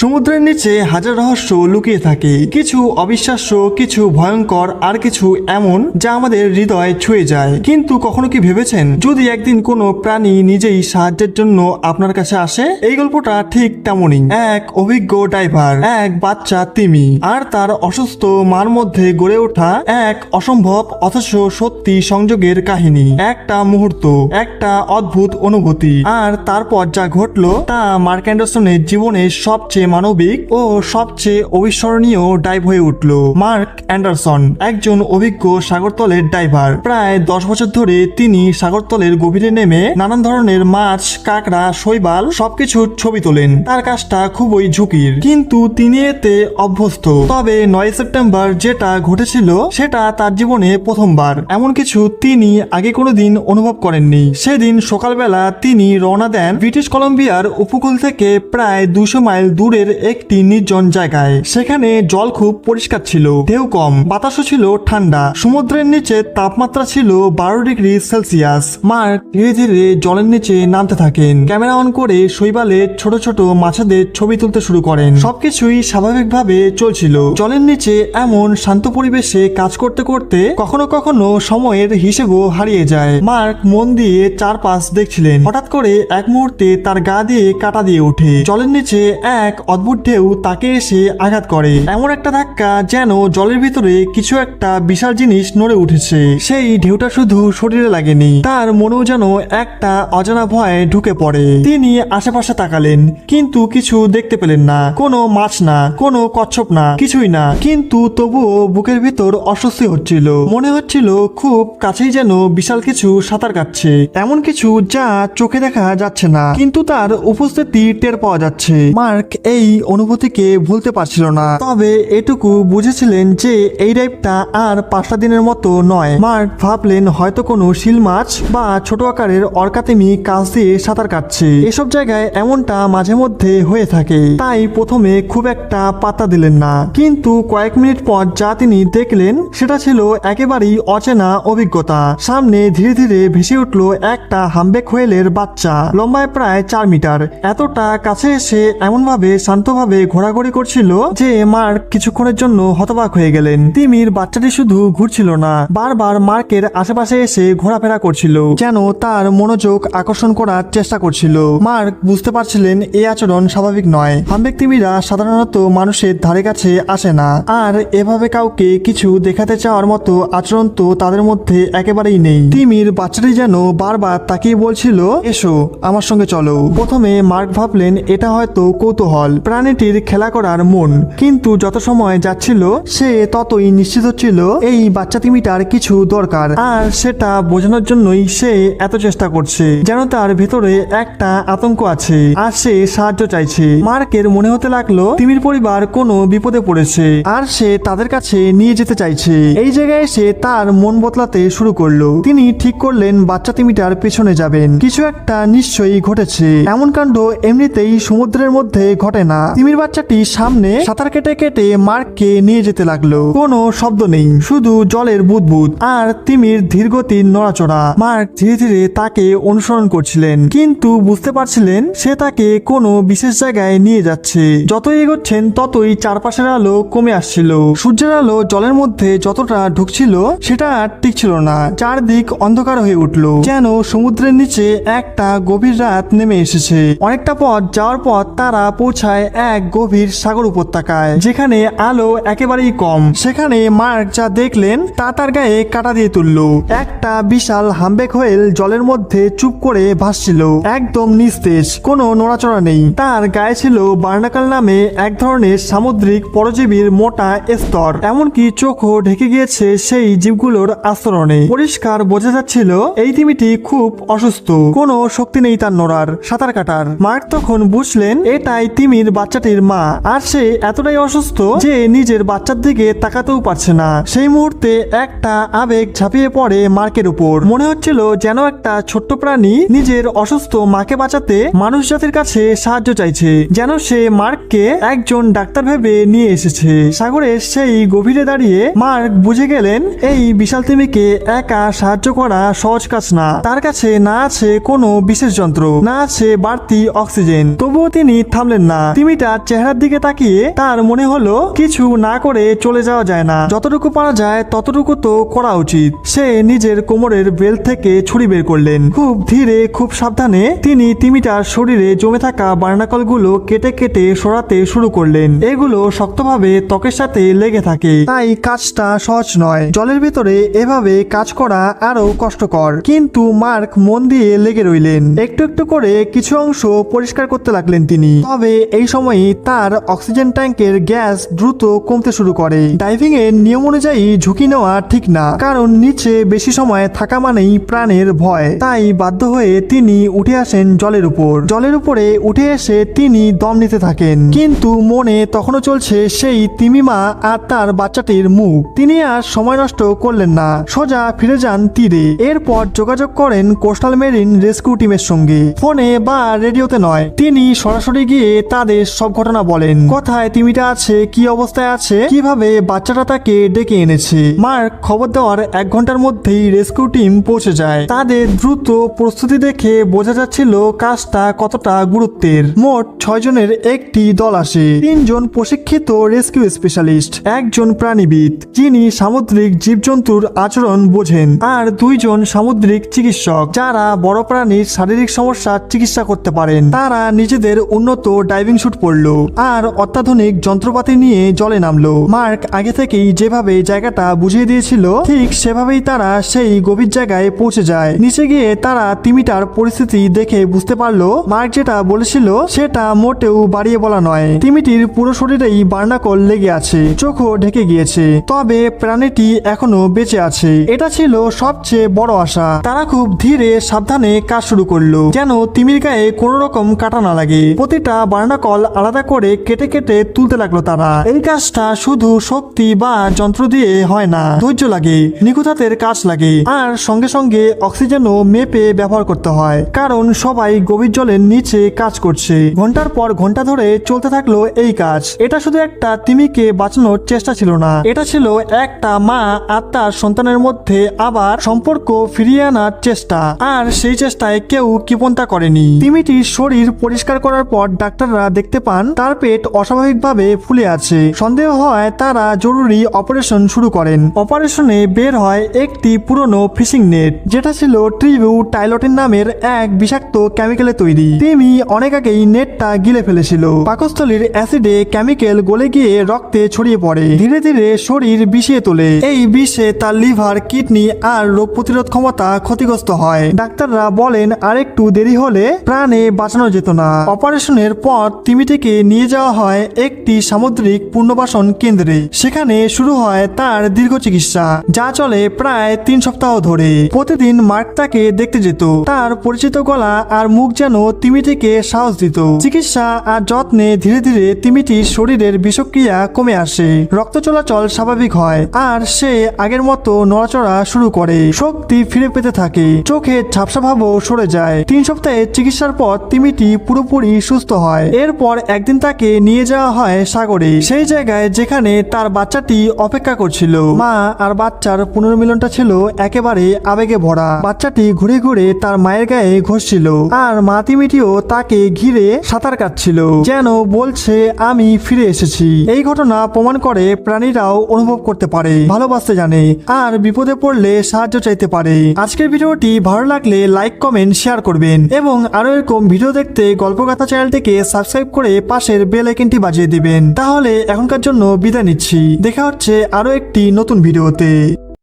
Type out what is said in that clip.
সমুদ্রের নিচে হাজার রহস্য লুকিয়ে থাকে। কিছু অবিশ্বাস্য, কিছু ভয়ঙ্কর, আর কিছু এমন যা আমাদের হৃদয় ছুঁয়ে যায়। কিন্তু কখনো কি ভেবেছেন, যদি একদিন কোনো প্রাণী নিজেই সাহায্যের জন্য আপনার কাছে আসে? এই গল্পটা ঠিক তেমনই। এক অভিজ্ঞ ড্রাইভার, এক বাচ্চা তিমি, আর তার অসুস্থ মার মধ্যে গড়ে ওঠা এক অসম্ভব অথচ সত্যি সংযোগের কাহিনী। একটা মুহূর্ত, একটা অদ্ভুত অনুভূতি। আর তারপর যা ঘটলো তা মার্ক অ্যান্ডারসনের জীবনের সবচেয়ে মানবিক ও সবচেয়ে অবিস্মরণীয় ডাইভ হয়ে উঠল। মার্ক অ্যান্ডারসন একজন অভিজ্ঞ সাগরতলের ড্রাইভার প্রায় দশ বছর ধরে তিনি সাগরতলের গভীরে নেমে নানান ধরনের মাছ, কাঁকড়া, শৈবাল সবকিছুর ছবি তোলেন। তার কাজটা খুবই ঝুঁকির। কিন্তু তিনি এতে অভ্যস্ত। তবে নয় সেপ্টেম্বর যেটা ঘটেছিল, সেটা তার জীবনে প্রথমবার। এমন কিছু তিনি আগে কোনোদিন অনুভব করেননি। সেদিন সকালবেলা তিনি রওনা দেন ব্রিটিশ কলম্বিয়ার উপকূল থেকে প্রায় দুশো মাইল দূরের একটি নির্জন জায়গায়। সেখানে জল খুব পরিষ্কার ছিল, ঢেউ কম, বাতাসও ছিল ঠান্ডা। সমুদ্রের নিচে তাপমাত্রা ছিল বারো ডিগ্রি সেলসিয়াস। মার্ক ধীরে ধীরে জলের নিচে নামতে থাকেন। ক্যামেরা অন করে শৈবালে ছোট ছোট মাছেদের ছবি তুলতে শুরু করেন। সবকিছুই স্বাভাবিকভাবে চলছিল। জলের নিচে এমন শান্ত পরিবেশে কাজ করতে করতে কখনো কখনো সময়ের হিসেবও হারিয়ে যায়। মার্ক মন দিয়ে চারপাশ দেখছিলেন। হঠাৎ করে এক মুহূর্তে তার গা দিয়ে কাটা দিয়ে ওঠে। জলের নিচে এক অদ্ভুত ঢেউ তাকে এসে আঘাত করে। এমন একটা ধাক্কা যেন জলের ভিতরে কিছু একটা বিশাল জিনিস নড়ে উঠেছে। সেই ঢেউটা শুধু শরীরে লাগেনি, তার মনেও যেন একটা অজানা ভয় ঢুকে পড়ে। তিনি আশেপাশে তাকালেন, কিন্তু কিছু দেখতে পেলেন না। কোনো মাছ না, কোনো কচ্ছপ না, কিছুই না। কিন্তু তবুও বুকের ভিতর অস্বস্তি হচ্ছিল। মনে হচ্ছিল খুব কাছেই যেন বিশাল কিছু সাঁতার কাটছে। এমন কিছু যা চোখে দেখা যাচ্ছে না, কিন্তু তার উপস্থিতি টের পাওয়া যাচ্ছে। মার্ক এই অনুভূতিকে ভুলতে পারছিল না। তবে এটুকু বুঝেছিলেন যে এই রাইডটা আর পাঁচটা দিনের মতো নয়। মার্ক ভাবলেন হয়তো কোনো শিল মাছ বা ছোট আকারের অর্কাতেমি কাজ দিয়ে সাঁতার কাটছে। এসব জায়গায় এমনটা মাঝে মধ্যে হয়ে থাকে। তাই প্রথমে খুব একটা পাত্তা দিলেন না। কিন্তু কয়েক মিনিট পর যা তিনি দেখলেন, সেটা ছিল একেবারেই অচেনা অভিজ্ঞতা। সামনে ধীরে ধীরে ভেসে উঠল একটা হামবেক হোয়েলের বাচ্চা, লম্বায় প্রায় চার মিটার। এতটা কাছে এসে এমনভাবে শান্তভাবে ঘোরাঘুরি করছিল যে মার্ক কিছুক্ষণের জন্য হতবাক হয়ে গেলেন। তিমির বাচ্চাটি শুধু ঘুরছিল না, বারবার মার্কের আশেপাশে এসে ঘোরাফেরা করছিল, যেন তার মনোযোগ আকর্ষণ করার চেষ্টা করছিল। মার্ক বুঝতে পারছিলেন এই আচরণ স্বাভাবিক নয়। হামবেক তিমিরা সাধারণত মানুষের ধারে কাছে আসে না, আর এভাবে কাউকে কিছু দেখাতে চাওয়ার মতো আচরণ তো তাদের মধ্যে একেবারেই নেই। তিমির বাচ্চাটি যেন বারবার তাকিয়ে বলছিল, এসো, আমার সঙ্গে চলো। প্রথমে মার্ক ভাবলেন, এটা হয়তো কৌতূহল। প্রাণীটির খেলা করার মন। কিন্তু যত সময় যাচ্ছিল, সে ততই নিশ্চিত হচ্ছিল এই বাচ্চা তিমিটার কিছু দরকার। আর সেটা বোঝানোর জন্যই সে এত চেষ্টা করছে, যেন তার ভেতরে একটা আতঙ্ক আছে। আর সে সাহায্য চাইছে। মার্কের মনে হতে লাগল, তিমির পরিবার কোনো বিপদে পড়েছে। আর সে তাদের কাছে নিয়ে যেতে চাইছে। এই জায়গায় এসে তার মন বদলাতে শুরু করল। তিনি ঠিক করলেন, বাচ্চা তিমিটার পেছনে যাবেন। কিছু একটা নিশ্চয়ই ঘটেছে। এমন কাণ্ড এমনিতেই সমুদ্রের মধ্যে ঘটে না। তিমির বাচ্চাটি সামনে সাঁতার কেটে কেটে মার্ককে নিয়ে যেতে লাগল। কোনো শব্দ নেই, শুধু জলের বুদবুদ। আর তিমির ধীরগতির নড়াচড়া। মার্ক ধীরে ধীরে তাকে অনুসরণ করছিলেন। কিন্তু বুঝতে পারছিলেন সে তাকে কোনো বিশেষ জায়গায় নিয়ে যাচ্ছে। যতই এগোচ্ছেন, ততই চারপাশের আলো কমে আসছিল। সূর্যের আলো জলের মধ্যে যতটা ঢুকছিল, সেটা আর টিকছিল না। চারদিক অন্ধকার হয়ে উঠল। যেন সমুদ্রের নিচে একটা গভীর রাত নেমে এসেছে। অনেকটা পথ যাওয়ার পর তারা পৌঁছায় এক গভীর সাগর উপত্যকায়, যেখানে আলো একেবারেই কম। সেখানে মার্ক যা দেখলেন, তা তার গায়ে কাটা দিয়ে তুলল। একটা বিশাল হামবেক হোয়েল জলের মধ্যে চুপ করে ভাসছিল। একদম নিস্তেজ, কোনো নড়াচড়া নেই। তার গায়ে ছিল বার্নাকাল নামে এক ধরনের সামুদ্রিক পরজীবীর মোটা স্তর। এমনকি চোখও ঢেকে গিয়েছে সেই জীবগুলোর আস্তরণে। পরিষ্কার বোঝা যাচ্ছিল, এই তিমিটি খুব অসুস্থ। কোনো শক্তি নেই তার নড়ার, সাঁতার কাটার। মার্ক তখন বুঝলেন, এটাই তিমির বাচ্চাটির মা, আর সে এতটাই অসুস্থ যে নিজের বাচ্চার দিকে তাকাতেও পারছে না। সেই মুহূর্তে একটা আবেগ ঝাঁপিয়ে পড়ে মার্কের উপর। মনে হচ্ছিল যেন একটা ছোট্ট প্রাণী নিজের অসুস্থ মাকে বাঁচাতে মানুষ জাতির কাছে সাহায্য চাইছে, যেন সে মার্ককে একজন ডাক্তার ভেবে নিয়ে এসেছে। সাগরের সেই গভীরে দাঁড়িয়ে মার্ক বুঝে গেলেন, এই বিশাল তিমিকে একা সাহায্য করা সহজ কাজ না। তার কাছে না আছে কোনো বিশেষ যন্ত্র, না আছে বাড়তি অক্সিজেন। তবুও তিনি থামলেন না। তিমিটা চেহারার দিকে তাকিয়ে তার মনে হলো, কিছু না করে চলে যাওয়া যায় না। যতটুকু পারা যায়, ততটুকু তো করা উচিত। সে নিজের কোমরের বেল্ট থেকে ছুরি বের করলেন। খুব ধীরে, খুব সাবধানে তিনি তিমিটার শরীরে জমে থাকা বার্নাকলগুলো কেটে কেটে সরাতে শুরু করলেন। এগুলো শক্তভাবে ত্বকের সাথে লেগে থাকে। তাই কাজটা সহজ নয়। জলের ভেতরে এভাবে কাজ করা আরও কষ্টকর। কিন্তু মার্ক মন দিয়ে লেগে রইলেন। একটু একটু করে কিছু অংশ পরিষ্কার করতে লাগলেন তিনি। তবে এই সময়ই তার অক্সিজেন ট্যাঙ্কের গ্যাস দ্রুত কমতে শুরু করে। ডাইভিং এর নিয়ম অনুযায়ী ঝুঁকি নেওয়া ঠিক না, কারণ নিচে বেশি সময় থাকা মানেই প্রাণের ভয়। তাই বাধ্য হয়ে তিনি উঠে আসেন জলের উপর। জলের উপরে উঠে এসে তিনি দম নিতে থাকেন। কিন্তু মনে তখনও চলছে সেই তিমিমা আর তার বাচ্চাটির মুখ। তিনি আর সময় নষ্ট করলেন না, সোজা ফিরে যান তীরে। এরপর যোগাযোগ করেন কোস্টাল মেরিন রেস্কিউ টিমের সঙ্গে। ফোনে বা রেডিওতে নয়, তিনি সরাসরি গিয়ে তাদের সব ঘটনা বলেন। কোথায় তিমিটা আছে, কি অবস্থায় আছে, কীভাবে বাচ্চাটা তাকে ডেকে এনেছে। মার্ক, খবর দেওয়ার এক ঘণ্টার মধ্যেই রেস্কিউ টিম পৌঁছে যায়। তাদের দ্রুত প্রস্তুতি দেখে বোঝা যাচ্ছিল কাজটা কতটা গুরুত্বের। মোট ছয় জনের একটি দল আসে। তিনজন প্রশিক্ষিত রেস্কিউ স্পেশালিস্ট, একজন প্রাণীবিদ, যিনি সামুদ্রিক জীবজন্তুর আচরণ বোঝেন, আর দুইজন সামুদ্রিক চিকিৎসক, যারা বড় প্রাণীর শারীরিক সমস্যার চিকিৎসা করতে পারেন। তারা নিজেদের উন্নত ডাইভিং স্যুট পরলো আর অত্যাধুনিক যন্ত্রপাতি নিয়ে জলে নামলো। মার্ক আগে থেকেই যেভাবে জায়গাটা বুঝিয়ে দিয়েছিল, ঠিক সেভাবেই তারা সেই গভীর জায়গায় পৌঁছে যায়। নিচে গিয়ে তারা তিমিটার পরিস্থিতি দেখে বুঝতে পারল, মার্ক যেটা বলেছিল সেটা মোটেও বাড়িয়ে বলা নয়। তিমিটির পুরো শরীরেই বার্নাকল লেগে আছে, চোখও ঢেকে গিয়েছে। তবে প্রাণীটি এখনও বেঁচে আছে। এটা ছিল সবচেয়ে বড় আশা। তারা খুব ধীরে সাবধানে কাজ শুরু করল, যেন তিমির গায়ে কোনো রকম কাটা না লাগে। প্রতিটা বার্নাকল আলাদা করে কেটে কেটে তুলতে লাগল তারা। এই কাজটা শুধু শক্তি বা যন্ত্র দিয়ে হয় না, ধৈর্য লাগে নিখুঁতাতের কাজ লাগে, আর সঙ্গে সঙ্গে অক্সিজেনও মেপে ব্যবহার করতে হয়, কারণ সবাই গভীর জলের নিচে কাজ করছে। ঘণ্টার পর ঘণ্টা ধরে চলতে থাকল এই কাজ। এটা শুধু একটা তিমিকে বাঁচানোর চেষ্টা ছিল না, এটা ছিল একটা মা আর তার সন্তানের মধ্যে আবার সম্পর্ক ফিরিয়ে আনার চেষ্টা, আর সেই চেষ্টায় কেউ কৃপণতা করেনি। তিমিটির শরীর পরিষ্কার করার পর ডাক্তাররা দেখতে পান, তার পেট অস্বাভাবিকভাবে ফুলে আছে। সন্দেহ হয় তারা জরুরি অপারেশন শুরু করেন। অপারেশনে বের হয় একটি পুরনো ফিশিং নেট, যেটা ছিল ট্রিবিউ টাইলটের নামের এক বিষাক্ত কেমিক্যালে তৈরি। তিমি অনেক আগেই নেটটা গিলে ফেলেছিল। পাকস্থলীর অ্যাসিডে কেমিক্যাল গলে গিয়ে রক্তে ছড়িয়ে পড়ে। ধীরে ধীরে শরীর বিষিয়ে তোলে। এই বিষে তার লিভার, কিডনি আর রোগ প্রতিরোধ ক্ষমতা ক্ষতিগ্রস্ত হয়। ডাক্তাররা বলেন, আরেকটু দেরি হলে প্রাণে বাঁচানো যেত না। অপারেশনের পর তিমিটিকে নিয়ে যাওয়া হয় একটি সামুদ্রিক পুনর্বাসন কেন্দ্রে। সেখানে শুরু হয় তার দীর্ঘ চিকিৎসা, যা চলে প্রায় তিন সপ্তাহ ধরে। প্রতিদিন মার্ক তাকে দেখতে যেত। তার পরিচিত গলা আর মুখ যেন তিমিটিকে সাহস দিত। চিকিৎসা আর যত্নে ধীরে ধীরে তিমিটির শরীরের বিষক্রিয়া কমে আসে। রক্ত চলাচল স্বাভাবিক হয় আর সে আগের মতো নড়াচড়া শুরু করে। শক্তি ফিরে পেতে থাকে। চোখে ঝাপসা ভাবও সরে যায়। তিন সপ্তাহের চিকিৎসার পর তিমিটি পুরোপুরি সুস্থ হয়। এরপর একদিন তাকে নিয়ে যাওয়া হয় সাগরে, সেই জায়গায় যেখানে তার বাচ্চাটি অপেক্ষা করছিল। মা আর বাচ্চার পুনর্মিলনটা ছিল একেবারে আবেগে ভরা। বাচ্চাটি ঘুরে ঘুরে তার মায়ের গায়ে ঘষছিল আর মা তিমিটিও তাকে ঘিরে সাঁতার কাটছিল। যেন বলছে, আমি ফিরে এসেছি। এই ঘটনা প্রমাণ করে প্রাণীরাও অনুভব করতে পারে, ভালোবাসতে জানে আর বিপদে পড়লে সাহায্য চাইতে পারে। আজকের ভিডিওটি ভালো লাগলে লাইক, কমেন্ট, শেয়ার করবেন এবং আরও এরকম ভিডিও দেখতে গল্পগাথা চ্যানেলটিকে সাবস্ক্রাইব করে পাশের বেল আইকনটি বাজিয়ে দিবেন। তাহলে এখনকার জন্য বিদায় নিচ্ছি। দেখা হচ্ছে আরও একটি নতুন ভিডিওতে